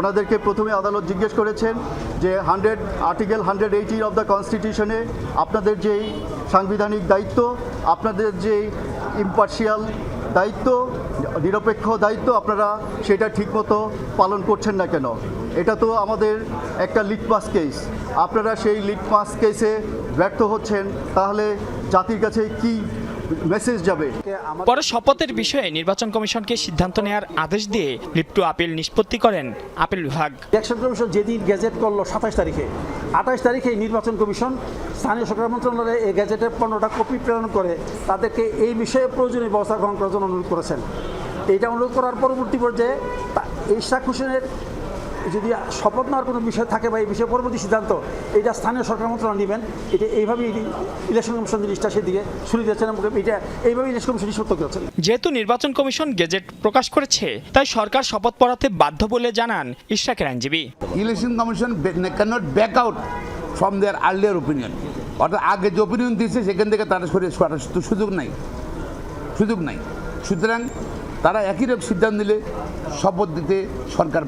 ওনাদেরকে প্রথমে আদালত জিজ্ঞেস করেছেন যে hundred, article hundred eighty of the কনস্টিটিউশনে আপনাদের যেই সাংবিধানিক দায়িত্ব, আপনাদের যেই ইম্পার্শিয়াল দায়িত্ব, নিরপেক্ষ দায়িত্ব, আপনারা সেটা ঠিকমতো পালন করছেন না কেন? এটা তো আমাদের একটা লিটমাস কেস আপনারা সেই লিটমাস কেসে ব্যর্থ হচ্ছেন, তাহলে জাতির কাছে কি মেসেজ যাবে। পরে শপথের বিষয়ে নির্বাচন কমিশনকে সিদ্ধান্ত নেওয়ার আদেশ দিয়ে লিপ্টু আপিল নিষ্পত্তি করেন আপিল বিভাগ। ইলেকশন কমিশন যেদিন গেজেট করল সাতাশ তারিখে আঠাশ তারিখে নির্বাচন কমিশন স্থানীয় সরকার মন্ত্রণালয়ে এই গেজেটের পনেরোটা কপি প্রেরণ করে তাদেরকে এই বিষয়ে প্রয়োজনীয় ব্যবস্থা গ্রহণ করার জন্য অনুরোধ করেছেন। এইটা অনুরোধ করার পরবর্তী পর্যায়ে ইশাক হোসেনের যদি শপথ নেওয়ার কোনো বিষয় থাকে বা এই বিষয়ে পরবর্তী সিদ্ধান্ত এটা স্থানীয় সরকার মন্ত্রণালয় নেবেন। এটা এইভাবেই ইলেকশন কমিশন জিনিসটা সেদিকে শুনে দিয়েছেন এবং এটা এইভাবে ইলেকশন কমিশন নিষ্পত্তি করেছেন যেহেতু নির্বাচন কমিশন গেজেট প্রকাশ করেছে তাই সরকার শপথ পড়াতে বাধ্য বলে জানান ইশরাকের আইনজীবী। Election commission cannot back out from their earlier opinion অর্থাৎ আগে যে ওপিনিয়ন দিয়েছে সেখান থেকে তারা সরে সরার সুযোগ নাই। সুযোগ নাই। সুতরাং তারা একই রকম সিদ্ধান্ত নিলে শপথ দিতে সরকার